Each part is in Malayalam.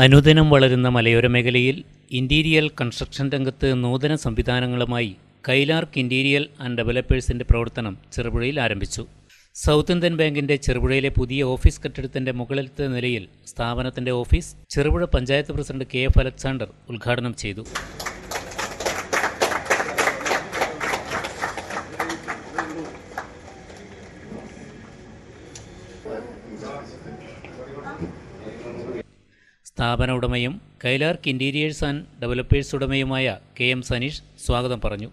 അനുദിനം വളരുന്ന മലയോര മേഖലയിൽ ഇന്റീരിയൽ കൺസ്ട്രക്ഷൻ രംഗത്ത് നൂതന സംവിധാനങ്ങളുമായി കൈലാർക്ക് ഇന്റീരിയൽ ആൻഡ് ഡെവലപ്പേഴ്സിന്റെ പ്രവർത്തനം ചെറുപുഴയിൽ ആരംഭിച്ചു. സൗത്ത് ഇന്ത്യൻ ബാങ്കിന്റെ ചെറുപുഴയിലെ പുതിയ ഓഫീസ് കെട്ടിടത്തിന്റെ മുകളിലത്തെ നിലയിൽ സ്ഥാപനത്തിന്റെ office Cherupuzha panchayat president K F Alexander ഉദ്ഘാടനം ചെയ്തു. സ്ഥാപന ഉടമയും കൈലാർക്ക് ഇന്റീരിയേഴ്സ് ആൻഡ് ഡെവലപ്പേഴ്സ് ഉടമയുമായ കെ എം സനീഷ് സ്വാഗതം പറഞ്ഞു.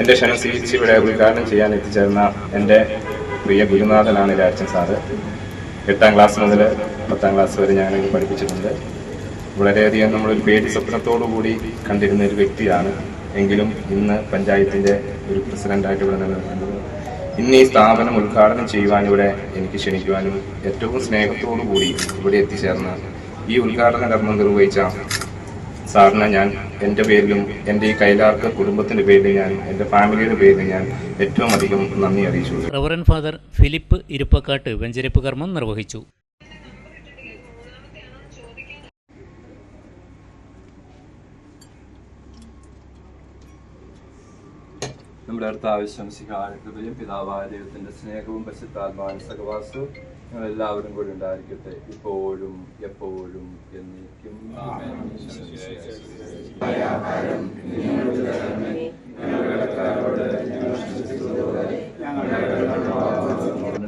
എന്റെ ക്ഷണം സ്വീകരിച്ച് ഇവിടെ ഉദ്ഘാടനം ചെയ്യാൻ എത്തിച്ചേർന്ന എന്റെ പ്രിയ ഗുരുനാഥനാണ് രാജൻ സാറ് എട്ടാം ക്ലാസ് മുതൽ പത്താം ക്ലാസ് വരെ ഞാൻ പഠിപ്പിച്ചിട്ടുണ്ട്. വളരെയധികം നമ്മളൊരു പേടി സ്വപ്നത്തോടു കൂടി കണ്ടിരുന്ന ഒരു വ്യക്തിയാണ്. എങ്കിലും ഇന്ന് പഞ്ചായത്തിന്റെ ഒരു പ്രസിഡന്റായിട്ട് ഇവിടെ നിലനിൽക്കുന്നത് ഇന്ന് ഈ സ്ഥാപനം ഉദ്ഘാടനം ചെയ്യുവാൻ ഇവിടെ എനിക്ക് ക്ഷണിക്കുവാനും ഏറ്റവും സ്നേഹത്തോടു കൂടി ഇവിടെ എത്തിച്ചേർന്ന ഈ ഉദ്ഘാടന കർമ്മം നിർവഹിച്ച സാറിന് ഞാൻ എന്റെ പേരിലും എന്റെ ഈ കൈലാർക്ക് കുടുംബത്തിന്റെ പേരിലും ഞാൻ എന്റെ ഫാമിലിയുടെ പേരിലും ഞാൻ ഏറ്റവും അധികം നന്ദി അറിയിച്ചു റവറൻ ഫാദർ ഫിലിപ്പ് ഇരുപ്പക്കാട്ട് വെഞ്ചരിപ്പ് കർമ്മം നിർവഹിച്ചു. നമ്മുടെ അടുത്ത ആവശ്യം കൃപയും പിതാവായ ദൈവത്തിന്റെ സ്നേഹവും പശുത്താത്മാവിന് സഹവാസവും ഞങ്ങൾ എല്ലാവരും കൂടി ഉണ്ടായിരിക്കട്ടെ. ഇപ്പോഴും എപ്പോഴും എന്നേക്കും.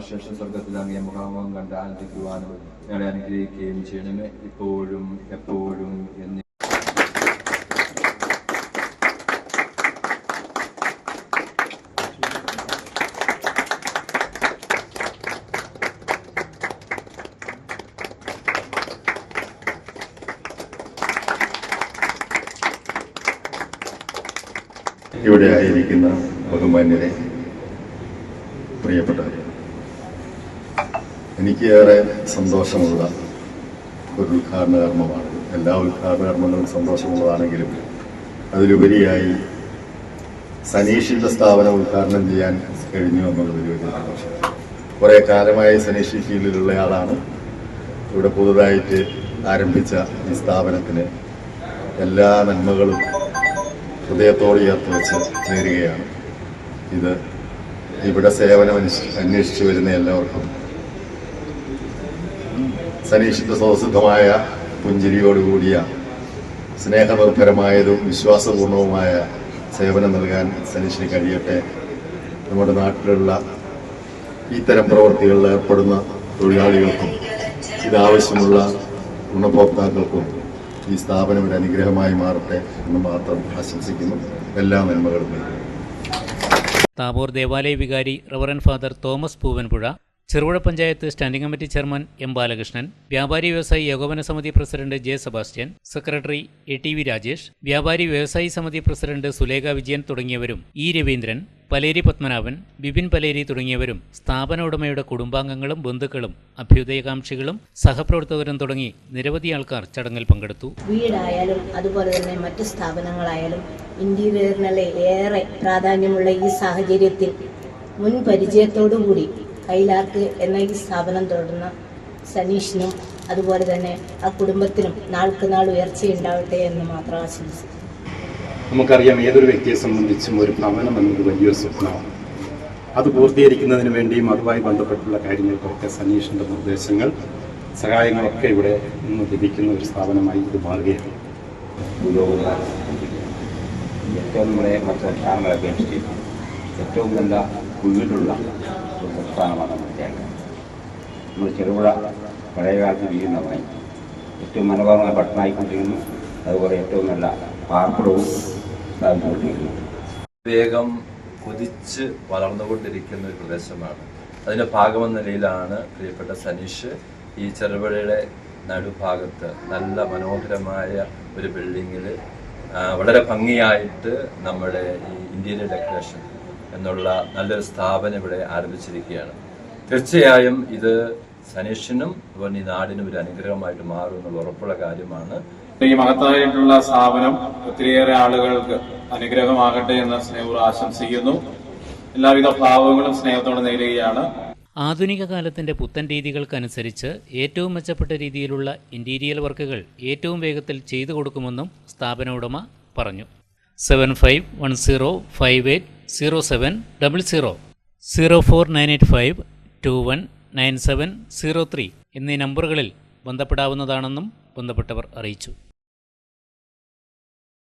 ശേഷം സ്വർഗത്തിൽ അങ്ങേ മുഖാമുഖം കണ്ട് ആനന്ദിക്കുവാനും ഞങ്ങളെ അനുഗ്രഹിക്കുകയും ചെയ്യണമേ. ഇപ്പോഴും എപ്പോഴും എന്നേ ഇവിടെ ആയിരിക്കുന്ന ബഹുമാന്യരെ പ്രിയപ്പെട്ടവരെ എനിക്ക് ഏറെ സന്തോഷമുള്ള ഒരു ഉദ്ഘാടന കർമ്മമാണ് എല്ലാ ഉദ്ഘാടന കർമ്മങ്ങളും സന്തോഷമുള്ളതാണെങ്കിലും അതിലുപരിയായി സനീഷിന്റെ സ്ഥാപനം ഉദ്ഘാടനം ചെയ്യാൻ കഴിഞ്ഞു എന്നുള്ളത് ഒരു വലിയ സന്തോഷം കുറെ കാലമായി സനീഷ് ഫീൽഡിലുള്ള ആളാണ് ഇവിടെ പുതുതായിട്ട് ആരംഭിച്ച ഈ സ്ഥാപനത്തിന് എല്ലാ നന്മകളും ഹൃദയത്തോട് ചേർത്ത് വെച്ച് നേരുകയാണ് ഇത് ഇവിടെ സേവനം അന്വേഷിച്ചു വരുന്ന എല്ലാവർക്കും. സനീഷിത്വ സ്വസിദ്ധമായ പുഞ്ചിരിയോടുകൂടിയ സ്നേഹനിർഭരമായതും വിശ്വാസപൂർണവുമായ സേവനം നൽകാൻ സനീഷിന് കഴിയട്ടെ. നമ്മുടെ നാട്ടിലുള്ള ഇത്തരം പ്രവൃത്തികളിൽ ഏർപ്പെടുന്ന തൊഴിലാളികൾക്കും ഇതാവശ്യമുള്ള ഗുണഭോക്താക്കൾക്കും ഈ സ്ഥാപനം ഒരു അനുഗ്രഹമായി മാറട്ടെ എന്ന് മാത്രം ആശംസിക്കുന്നു. എല്ലാ നന്മകളും. താപൂർ ദേവാലയ വികാരി reverend father Thomas Poovanpuzha Cherupuzha panchayat standing committee chairman M Balakrishnan വ്യാപാരി വ്യവസായി ഏകോപന സമിതി president J Sebastian secretary A T V Rajesh വ്യാപാരി വ്യവസായി സമിതി പ്രസിഡന്റ് സുലേഖ വിജയൻ തുടങ്ങിയവരും ഇ രവീന്ദ്രൻ പലേരി പത്മനാഭൻ ബിപിൻ പലേരി തുടങ്ങിയവരും സ്ഥാപന ഉടമയുടെ കുടുംബാംഗങ്ങളും ബന്ധുക്കളും അഭ്യുദയകാംക്ഷികളും സഹപ്രവർത്തകരും തുടങ്ങി നിരവധി ആൾക്കാർ ചടങ്ങിൽ പങ്കെടുത്തു. വീടായാലും അതുപോലെ തന്നെ മറ്റ് സ്ഥാപനങ്ങളായാലും ഇന്റീരിയറിനെ ഏറെ പ്രാധാന്യമുള്ള ഈ സാഹചര്യത്തിൽ മുൻ പരിചയത്തോടുകൂടി കൈലാർക്ക് എന്ന ഈ സ്ഥാപനം തുടർന്ന സനീഷിനും അതുപോലെ തന്നെ ആ കുടുംബത്തിനും നാൾക്ക് നാൾ ഉയർച്ചയുണ്ടാവട്ടെ എന്ന് മാത്രം ആശംസിച്ചു നമുക്കറിയാം ഏതൊരു വ്യക്തിയെ സംബന്ധിച്ചും ഒരു ഭവനം എന്നൊരു വലിയൊരു സ്വപ്നമാണ്. അത് പൂർത്തീകരിക്കുന്നതിന് വേണ്ടിയും അതുമായി ബന്ധപ്പെട്ടുള്ള കാര്യങ്ങൾക്കൊക്കെ സനീഷിന്റെ നിർദ്ദേശങ്ങൾ സഹായങ്ങളൊക്കെ ഇവിടെ നിന്ന് ലഭിക്കുന്ന ഒരു സ്ഥാപനമായി ഇത് മാറുകയാണ്. ഏറ്റവും നമ്മുടെ മറ്റ് സംസ്ഥാനങ്ങളെ അപേക്ഷിച്ച് ഏറ്റവും നല്ല വീടുള്ള ഒരു സംസ്ഥാനമാണ് നമ്മുടെ കേരളം നമ്മൾ ചെറുപുഴ പഴയകാലത്ത് വീഴുന്നതായി ഏറ്റവും മനോഹരമായ പട്ടണമായിക്കൊണ്ടിരിക്കുന്നു അതുപോലെ ഏറ്റവും നല്ല പാർപ്പിടവും സ്ഥാപിച്ചുകൊണ്ടിരിക്കുന്നു വേഗം കുതിച്ച് വളർന്നുകൊണ്ടിരിക്കുന്ന ഒരു പ്രദേശമാണ്. അതിന്റെ ഭാഗമെന്ന നിലയിലാണ് പ്രിയപ്പെട്ട സനീഷ് ഈ ചെറുപുഴയുടെ നടുഭാഗത്ത് നല്ല മനോഹരമായ ഒരു ബിൽഡിങ്ങിൽ വളരെ ഭംഗിയായിട്ട് നമ്മുടെ ഈ ഇന്റീരിയർ ഡെക്കറേഷൻ എന്നുള്ള നല്ലൊരു സ്ഥാപനം ഇവിടെ ആരംഭിച്ചിരിക്കുകയാണ്. തീർച്ചയായും ഇത് സനീഷിനും അതുപോലെ ഈ നാടിനും ഒരു അനുഗ്രഹമായിട്ട് മാറും എന്നുള്ള ഉറപ്പുള്ള കാര്യമാണ്. ഈ മഹത്തായിട്ടുള്ള സ്ഥാപനം ഒത്തിരിയേറെ ആളുകൾക്ക് അനുഗ്രഹമാകട്ടെ എന്ന് സ്നേഹപൂർവം ആശംസിക്കുന്നു. എല്ലാവിധ ഭാവങ്ങളും സ്നേഹത്തോടെ നേരുകയാണ്. ആധുനിക കാലത്തിന്റെ പുത്തൻ രീതികൾക്കനുസരിച്ച് ഏറ്റവും മെച്ചപ്പെട്ട രീതിയിലുള്ള ഇന്റീരിയൽ വർക്കുകൾ ഏറ്റവും വേഗത്തിൽ ചെയ്തു കൊടുക്കുമെന്നും സ്ഥാപന ഉടമ പറഞ്ഞു. Seven five one zero five eight zero seven double zero zero four nine eight five two one nine seven zero three എന്നീ നമ്പറുകളിൽ ബന്ധപ്പെടാവുന്നതാണെന്നും ബന്ധപ്പെട്ടവർ അറിയിച്ചു.